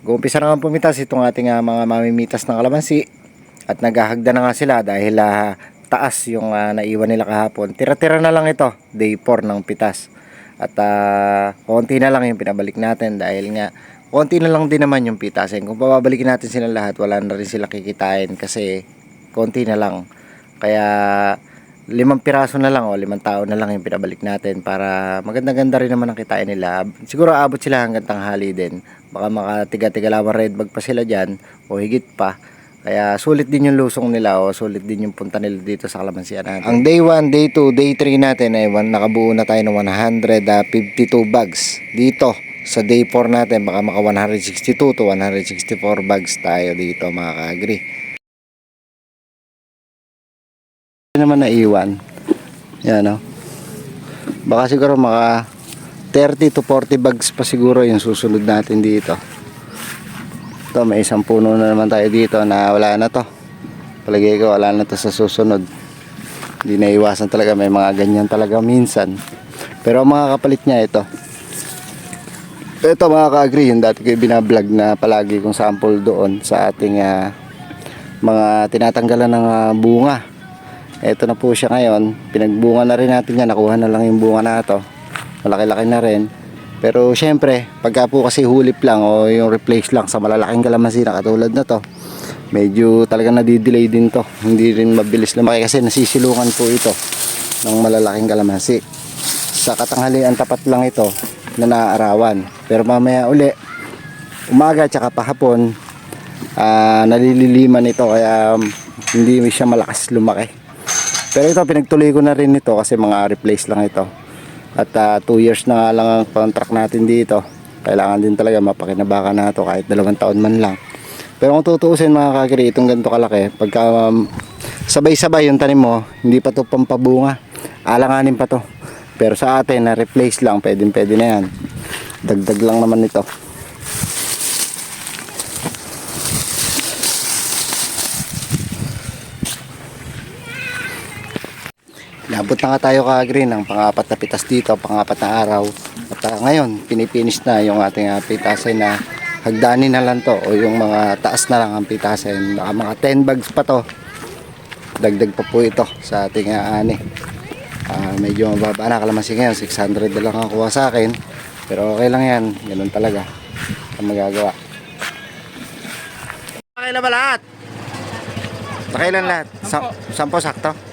Gumpisa na nga pumitas itong ating ah, mga mamimitas ng kalamansi at naghahagda na nga sila dahil ah, taas yung ah, naiwan nila kahapon. Tira-tira na lang ito, day 4 ng pitas. At ah, konti na lang yung pinabalik natin dahil nga konti na lang din naman yung pitasin. Kung pababalikin natin sila lahat, wala na rin sila kikitain kasi konti na lang. Kaya limang piraso na lang o limang tao na lang yung pinabalik natin para maganda-ganda rin naman ang kitain nila. Siguro abot sila hanggang tanghali din. Baka makatiga-tiga lamang red bag pa sila dyan o higit pa. Kaya sulit din yung lusong nila o sulit din yung punta nila dito sa kalamansian natin. Ang day 1, day 2, day 3 natin ay nakabuo na tayo ng 152 bags dito. Sa day 4 natin baka maka 162 to 164 bags tayo dito mga kaagri. Naman naiwan. Yan o. Baka siguro maka 30 to 40 bags pa siguro yung susunod natin dito. Ito, may isang puno na naman tayo dito na wala na to. Palagay ko wala na to sa susunod. Hindi na iwasan talaga. May mga ganyan talaga minsan. Pero ang mga kapalit niya ito. Ito mga ka-agree, yung dati ko binablog na palagi kong sample doon sa ating ah, mga tinatanggalan ng ah, bunga. Ito na po siya ngayon. Pinagbunga na rin natin yan. Nakuha na lang yung bunga na to. Malaki-laki na rin. Pero syempre, pagka po kasi hulip lang o yung replace lang sa malalaking kalamansi na katulad na to, medyo talaga nadidelay din to. Hindi rin mabilis lumaki kasi nasisilungan po ito ng malalaking kalamansi. Sa katanghalian tapat lang ito na naaarawan. Pero mamaya uli, umaga tsaka pahapon, ah nalililiman ito kaya um, hindi siya malakas lumaki. Pero ito pinagtuloy ko na rin ito kasi mga replace lang ito. At 2 years na nga lang ang contract natin dito. Kailangan din talaga mapakinabakan na ito kahit dalawang taon man lang. Pero kung tutuusin mga kagri, itong ganito kalaki, pagka um, sabay-sabay yung tanim mo, hindi pa to pampabunga. Alanganin pa to. Pero sa atin, na replace lang, pwedeng pwede na yan. Dagdag lang naman ito. Nabot na nga tayo kagri ng pangapat na pitas dito, pangapat na araw. At ah, ngayon, pinipinish na yung ating uh, pitasin na hagdanin na lang to o yung mga taas na lang ang pitasin. Baka mga 10 bags pa to. Dagdag pa po ito sa ating uh, ani. Ah, medyo mababa na kalamansi ngayon, 600 na lang ang kuha sa akin. Pero okay lang yan, ganun talaga. Ang magagawa. Pakailan ba lahat? Pakailan lahat? Sa sampo sakto?